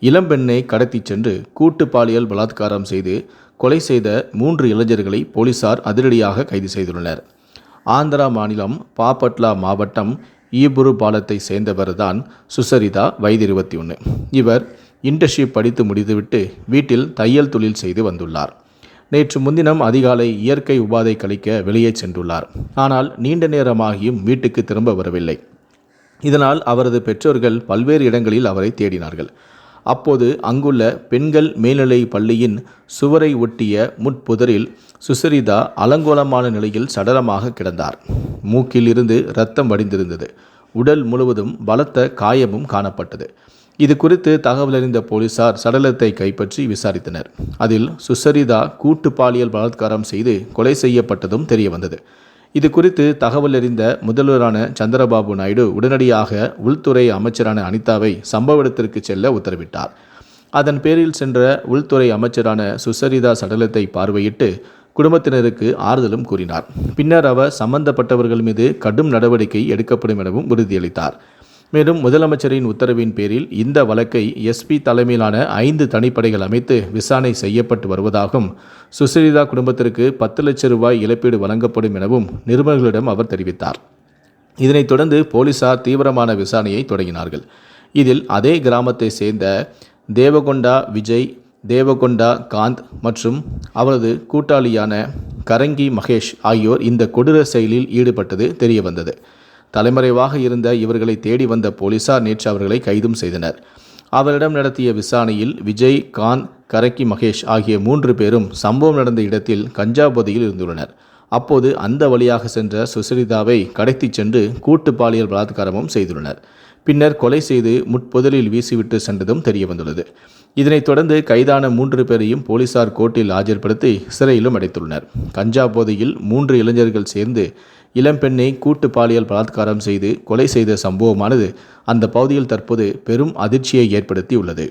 இளம்பெண்ணை கடத்திச் சென்று கூட்டு பாலியல் பலாத்காரம் செய்து கொலை செய்த மூன்று இளைஞர்களை போலீசார் அதிரடியாக கைது செய்துள்ளனர். ஆந்திரா மாநிலம் பாப்பட்லா மாவட்டம் ஈபுரு பாலத்தை சேர்ந்தவர்தான் சுசரிதா வயது இருபத்தி ஒன்று இவர் இன்டர்ஷிப் படித்து முடித்துவிட்டு வீட்டில் தையல் தொழில் செய்து வந்துள்ளார். நேற்று முன்தினம் அதிகாலை இயற்கை உபாதை கழிக்க வெளியே சென்றுள்ளார். ஆனால் நீண்ட நேரமாகியும் வீட்டுக்கு திரும்ப வரவில்லை. இதனால் அவரது பெற்றோர்கள் பல்வேறு இடங்களில் அவரை தேடினார்கள். அப்போது அங்குள்ள பெண்கள் மேல்நிலை பள்ளியின் சுவரை ஒட்டிய முட்புதரில் சுசரிதா அலங்கோலமான நிலையில் சடலமாக கிடந்தார். மூக்கில் இருந்து இரத்தம் வடிந்திருந்தது. உடல் முழுவதும் பலத்த காயமும் காணப்பட்டது. இது குறித்து தகவலறிந்த போலீசார் சடலத்தை கைப்பற்றி விசாரித்தனர். அதில் சுசரிதா கூட்டு பாலியல் பலாத்காரம் செய்து கொலை செய்யப்பட்டதும் தெரியவந்தது. இது குறித்து தகவல் அறிந்த முதல்வரான சந்திரபாபு நாயுடு உடனடியாக உள்துறை அமைச்சரான அனிதாவை சம்பவ இடத்திற்கு செல்ல உத்தரவிட்டார். அதன் பேரில் சென்ற உள்துறை அமைச்சரான சுசரிதா சடலத்தை பார்வையிட்டு குடும்பத்தினருக்கு ஆறுதலும் கூறினார். பின்னர் அவர் சம்பந்தப்பட்டவர்கள் மீது கடும் நடவடிக்கை எடுக்கப்படும் எனவும் உறுதியளித்தார். மேலும் முதலமைச்சரின் உத்தரவின் பேரில் இந்த வழக்கை எஸ்பி தலைமையிலான ஐந்து தனிப்படைகள் அமைத்து விசாரணை செய்யப்பட்டு வருவதாகவும் சுசீலா குடும்பத்திற்கு பத்து லட்சம் ரூபாய் இழப்பீடு வழங்கப்படும் எனவும் நிருபர்களிடம் அவர் தெரிவித்தார். இதனைத் தொடர்ந்து போலீசார் தீவிரமான விசாரணையை தொடங்கினார்கள். இதில் அதே கிராமத்தை சேர்ந்த தேவகொண்டா விஜய் தேவகொண்டா காந்த் மற்றும் அவரது கூட்டாளியான கரங்கி மகேஷ் ஆகியோர் இந்த கொடூர செயலில் ஈடுபட்டது தெரியவந்தது. தலைமறைவாக இருந்த இவர்களை தேடி வந்த போலீசார் நேற்று அவர்களை கைதும் செய்தனர். அவரிடம் நடத்திய விசாரணையில் விஜய் கான் கரக்கி மகேஷ் ஆகிய மூன்று பேரும் சம்பவம் நடந்த இடத்தில் கஞ்சா போதையில் இருந்துள்ளனர். அப்போது அந்த வழியாக சென்ற சுசரிதாவை கடத்திச் சென்று கூட்டு பாலியல் பலாத்காரமும் செய்துள்ளனர். பின்னர் கொலை செய்து முட்புதலில் வீசிவிட்டு சென்றதும் தெரியவந்துள்ளது. இதனைத் தொடர்ந்து கைதான மூன்று பேரையும் போலீசார் கோர்ட்டில் ஆஜர்படுத்தி சிறையிலும் அடைத்துள்ளனர். கஞ்சா போதையில் மூன்று இளைஞர்கள் சேர்ந்து இளம்பெண்ணை கூட்டு பாலியல் பலாத்காரம் செய்து கொலை செய்த சம்பவமானது. அந்த பகுதியில் தற்போது பெரும் அதிர்ச்சியை ஏற்படுத்தி உள்ளது